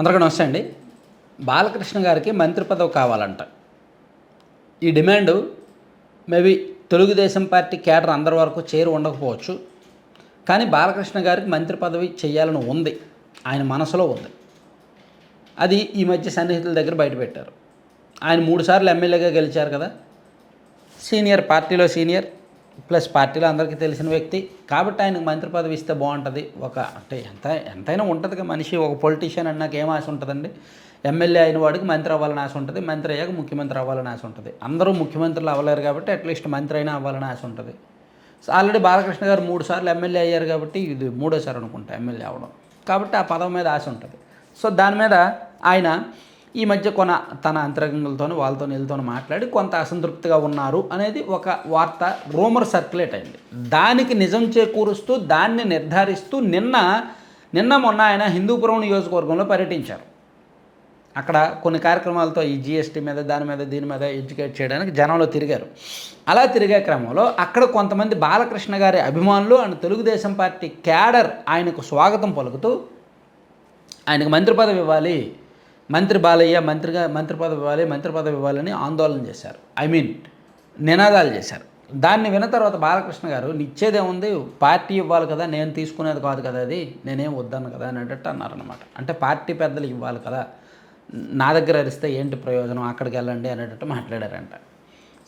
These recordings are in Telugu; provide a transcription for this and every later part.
అందరికీ నమస్తే అండి. బాలకృష్ణ గారికి మంత్రి పదవి కావాలంట. ఈ demand maybe Telugu Desam party cadre అందరి వరకు చేరు ఉండకపోవచ్చు. కానీ బాలకృష్ణ గారికి మంత్రి పదవి చేయాలని ఉంది. ఆయన మనసులో ఉంది. అది ఈ మధ్య సన్నిహితుల దగ్గర బయటపెట్టారు ఆయన మూడుసార్లు ఎమ్మెల్యేగా గెలిచారు కదా. సీనియర్ పార్టీలో సీనియర్ ప్లస్ పార్టీలో అందరికీ తెలిసిన వ్యక్తి. కాబట్టి ఆయనకు మంత్రి పదవి ఇస్తే బాగుంటుంది. ఒక అంటే ఎంత ఎంతైనా ఉంటుంది కదా మనిషి. ఒక పొలిటీషియన్ అన్నాక ఏం ఆశ ఉంటుందండి? ఎమ్మెల్యే అయిన వాడికి మంత్రి అవ్వాలని ఆశ ఉంటుంది. మంత్రి అయ్యాక ముఖ్యమంత్రి అవ్వాలని ఆశ ఉంటుంది. అందరూ ముఖ్యమంత్రులు అవ్వలేరు కాబట్టి అట్లీస్ట్ మంత్రి అయినా అవ్వాలని ఆశ ఉంటుంది. సో ఆల్రెడీ బాలకృష్ణ గారు మూడు సార్లు ఎమ్మెల్యే అయ్యారు కాబట్టి ఇది మూడోసారి అనుకుంటా ఎమ్మెల్యే అవ్వడం. కాబట్టి ఆ పదవి మీద ఆశ ఉంటుంది. సో దాని మీద ఆయన ఈ మధ్య కొన తన అంతరంగులతో వాళ్ళతో వీళ్ళతో మాట్లాడి కొంత అసంతృప్తిగా ఉన్నారు అనేది ఒక వార్త రూమర్ సర్క్యులేట్ అయింది. దానికి నిజం చేకూరుస్తూ దాన్ని నిర్ధారిస్తూ నిన్న నిన్న మొన్న ఆయన హిందూపురం నియోజకవర్గంలో పర్యటించారు. అక్కడ కొన్ని కార్యక్రమాలతో ఈ జిఎస్టీ మీద దాని మీద దీని మీద ఎడ్యుకేట్ చేయడానికి జనంలో తిరిగారు. అలా తిరిగే క్రమంలో అక్కడ కొంతమంది బాలకృష్ణ గారి అభిమానులు అండ్ తెలుగుదేశం పార్టీ క్యాడర్ ఆయనకు స్వాగతం పలుకుతూ ఆయనకు మంత్రి పదవి ఇవ్వాలి మంత్రి బాలయ్య మంత్రిగా మంత్రి పదవి ఇవ్వాలి మంత్రి పదవి ఇవ్వాలని ఆందోళన చేశారు. ఐ మీన్ నినాదాలు చేశారు. దాన్ని విన్న తర్వాత బాలకృష్ణ గారు నిచ్చేదేముంది పార్టీ ఇవ్వాలి కదా నేను తీసుకునేది కాదు కదా అది నేనేం వద్దాను కదా అనేటట్టు అన్నారనమాట అంటే పార్టీ పెద్దలు ఇవ్వాలి కదా నా దగ్గర అరిస్తే ఏంటి ప్రయోజనం అక్కడికి వెళ్ళండి అనేటట్టు మాట్లాడారంట.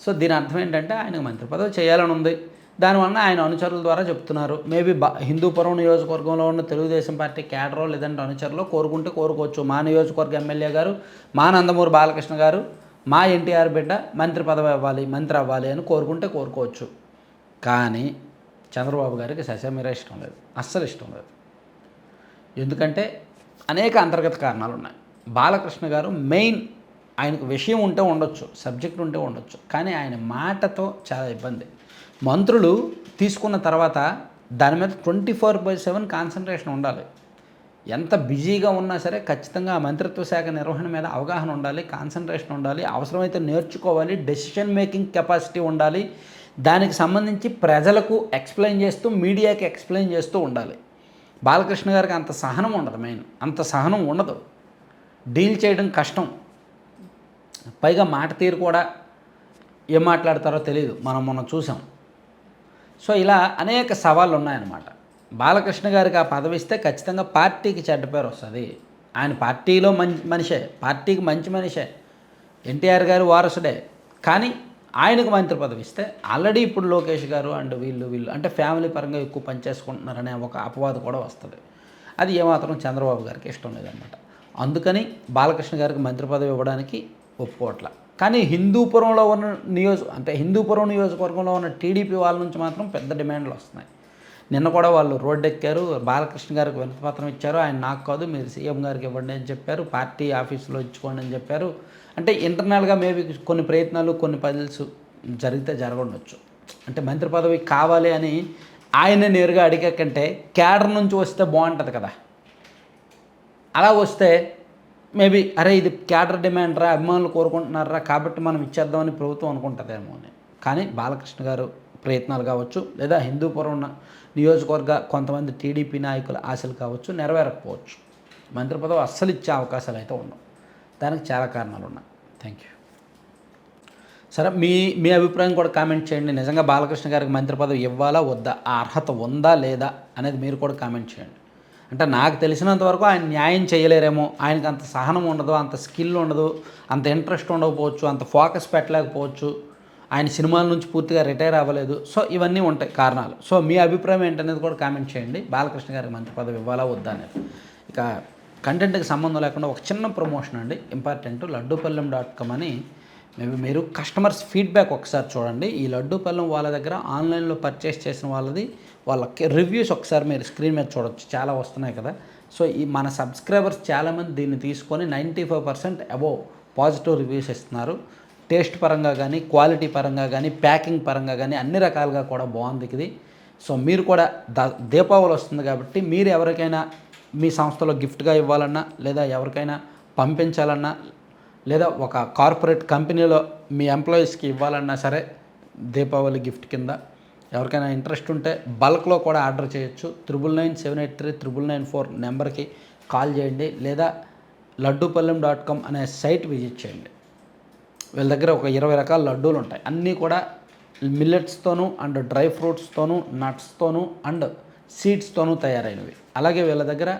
సో దీని అర్థం ఏంటంటే ఆయనకు మంత్రి పదవి చేయాలని ఉంది. దానివల్ల ఆయన అనుచరుల ద్వారా చెప్తున్నారు. మేబీ బా హిందూపురం నియోజకవర్గంలో ఉన్న తెలుగుదేశం పార్టీ క్యాడరో లేదంటే అనుచరులు కోరుకుంటే కోరుకోవచ్చు. మా నియోజకవర్గ ఎమ్మెల్యే గారు మా నందమూరి బాలకృష్ణ గారు మా ఎన్టీఆర్ బిడ్డ మంత్రి పదవి అవ్వాలి మంత్రి అవ్వాలి అని కోరుకుంటే కోరుకోవచ్చు. కానీ చంద్రబాబు గారికి ససేమిరా ఇష్టం లేదు. అస్సలు ఇష్టం లేదు. ఎందుకంటే అనేక అంతర్గత కారణాలు ఉన్నాయి. బాలకృష్ణ గారు మెయిన్ ఆయనకు విషయం ఉంటే ఉండొచ్చు సబ్జెక్ట్ ఉంటే ఉండొచ్చు. కానీ ఆయన మాటతో చాలా ఇబ్బంది. మంత్రులు తీసుకున్న తర్వాత దాని మీద twenty four by seven concentration ఉండాలి. ఎంత బిజీగా ఉన్నా సరే ఖచ్చితంగా మంత్రిత్వ శాఖ నిర్వహణ మీద అవగాహన ఉండాలి కాన్సన్ట్రేషన్ ఉండాలి అవసరమైతే నేర్చుకోవాలి డెసిషన్ మేకింగ్ కెపాసిటీ ఉండాలి. దానికి సంబంధించి ప్రజలకు ఎక్స్ప్లెయిన్ చేస్తూ మీడియాకి ఎక్స్ప్లెయిన్ చేస్తూ ఉండాలి. బాలకృష్ణ గారికి అంత సహనం ఉండదు మెయిన్ అంత సహనం ఉండదు. డీల్ చేయడం కష్టం. పైగా మాట తీరు కూడా ఏం మాట్లాడతారో తెలియదు మనం మొన్న చూసాం. సో ఇలా అనేక సవాళ్ళు ఉన్నాయన్నమాట బాలకృష్ణ గారికి ఆ పదవి ఇస్తే ఖచ్చితంగా పార్టీకి చెడ్డ పేరు వస్తుంది. ఆయన పార్టీలో మంచి మనిషే పార్టీకి మంచి మనిషే. ఎన్టీఆర్ గారు వారసుడే. కానీ ఆయనకు మంత్రి పదవి ఇస్తే ఆల్రెడీ ఇప్పుడు లోకేష్ గారు అండ్ వీళ్ళు వీళ్ళు అంటే ఫ్యామిలీ పరంగా ఎక్కువ పనిచేసుకుంటున్నారనే ఒక అపవాదు కూడా వస్తుంది. అది ఏమాత్రం చంద్రబాబు గారికి ఇష్టం లేదన్నమాట. అందుకని బాలకృష్ణ గారికి మంత్రి పదవి ఇవ్వడానికి ఒప్పుకోవట్ల. కానీ హిందూపురంలో ఉన్న నియోజక అంటే హిందూపురం నియోజకవర్గంలో ఉన్న టీడీపీ వాళ్ళ నుంచి మాత్రం పెద్ద డిమాండ్లు వస్తున్నాయి. నిన్న కూడా వాళ్ళు రోడ్డు ఎక్కారు బాలకృష్ణ గారికి వినతిపత్రం ఇచ్చారు ఆయన నాకు కాదు మీరు సీఎం గారికి ఇవ్వండి అని చెప్పారు పార్టీ ఆఫీసులో ఇచ్చుకోండి అని చెప్పారు. అంటే ఇంటర్నల్గా మేబీ కొన్ని ప్రయత్నాలు కొన్ని పజిల్స్ జరిగితే జరగండొచ్చు. అంటే మంత్రి పదవి కావాలి అని ఆయన నేరుగా అడిగే కంటే క్యాడర్ నుంచి వస్తే బాగుంటుంది కదా. అలా వస్తే మేబీ అరే ఇది క్యాడర్ డిమాండ్ రా అభిమానులు కోరుకుంటున్నారా కాబట్టి మనం ఇచ్చేద్దామని ప్రభుత్వం అనుకుంటుందేమో అని. కానీ బాలకృష్ణ గారు ప్రయత్నాలు కావచ్చు లేదా హిందూపురం ఉన్న నియోజకవర్గ కొంతమంది టీడీపీ నాయకుల ఆశలు కావచ్చు నెరవేరకపోవచ్చు. మంత్రి పదవి అస్సలు ఇచ్చే అవకాశాలు అయితే ఉండవు. దానికి చాలా కారణాలు ఉన్నాయి. థ్యాంక్ యూ సరే మీ మీ అభిప్రాయం కూడా కామెంట్ చేయండి. నిజంగా బాలకృష్ణ గారికి మంత్రి పదవి ఇవ్వాలా వద్దా ఆ అర్హత ఉందా లేదా అనేది మీరు కూడా కామెంట్ చేయండి. అంటే నాకు తెలిసినంత వరకు ఆయన న్యాయం చేయలేరేమో. ఆయనకు అంత సహనం ఉండదు అంత స్కిల్ ఉండదు అంత ఇంట్రెస్ట్ ఉండకపోవచ్చు అంత ఫోకస్ పెట్టలేకపోవచ్చు. ఆయన సినిమాల నుంచి పూర్తిగా రిటైర్ అవ్వలేదు. సో ఇవన్నీ ఉంటాయి కారణాలు. సో మీ అభిప్రాయం ఏంటనేది కూడా కామెంట్ చేయండి. బాలకృష్ణ గారికి మంత్రి పదవి ఇవ్వాలా వద్దా అనేది. ఇక కంటెంట్కి సంబంధం లేకుండా ఒక చిన్న ప్రమోషన్ అండి. ఇంపార్టెంట్ లడ్డూపల్లెం డాట్ కామ్ అని మేబీ మీరు కస్టమర్స్ ఫీడ్బ్యాక్ ఒకసారి చూడండి. ఈ లడ్డూపల్లెం వాళ్ళ దగ్గర ఆన్లైన్లో పర్చేస్ చేసిన వాళ్ళది వాళ్ళ రివ్యూస్ ఒకసారి మీరు స్క్రీన్ మీద చూడొచ్చు. చాలా వస్తున్నాయి కదా. సో ఈ మన సబ్స్క్రైబర్స్ చాలామంది దీన్ని తీసుకొని ninety five percent above positive reviews ఇస్తున్నారు. టేస్ట్ పరంగా కానీ క్వాలిటీ పరంగా కానీ ప్యాకింగ్ పరంగా కానీ అన్ని రకాలుగా కూడా బాగుంది ఇది. సో మీరు కూడా ద దీపావళి వస్తుంది కాబట్టి మీరు ఎవరికైనా మీ సంస్థలో గిఫ్ట్గా ఇవ్వాలన్నా లేదా ఎవరికైనా పంపించాలన్నా లేదా ఒక కార్పొరేట్ కంపెనీలో మీ ఎంప్లాయీస్కి ఇవ్వాలన్నా సరే దీపావళి గిఫ్ట్ కింద ఎవరికైనా ఇంట్రెస్ట్ ఉంటే బల్క్లో కూడా ఆర్డర్ చేయొచ్చు. Triple nine seven eight three triple nine four నెంబర్కి కాల్ చేయండి లేదా లడ్డూపల్లెం డాట్ కామ్ అనే సైట్ విజిట్ చేయండి. వీళ్ళ దగ్గర ఒక ఇరవై రకాల లడ్డూలు ఉంటాయి. అన్నీ కూడా మిల్లెట్స్తోనూ అండ్ డ్రై ఫ్రూట్స్తోనూ నట్స్తోనూ అండ్ సీడ్స్తోనూ తయారైనవి. అలాగే వీళ్ళ దగ్గర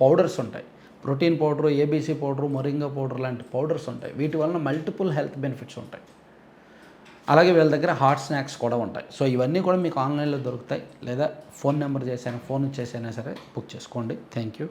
పౌడర్స్ ఉంటాయి. Protein powder ABC powder moringa powder లాంటి పౌడర్స్ ఉంటాయి. వీటి వలన మల్టిపుల్ హెల్త్ బెనిఫిట్స్ ఉంటాయి. అలాగే వీళ్ళ దగ్గర హాట్ స్నాక్స్ కూడా ఉంటాయి. సో ఇవన్నీ కూడా మీకు ఆన్లైన్లో దొరుకుతాయి. లేదా ఫోన్ నెంబర్ చేసైనా ఫోన్ చేసైనా సరే బుక్ చేసుకోండి. Thank you.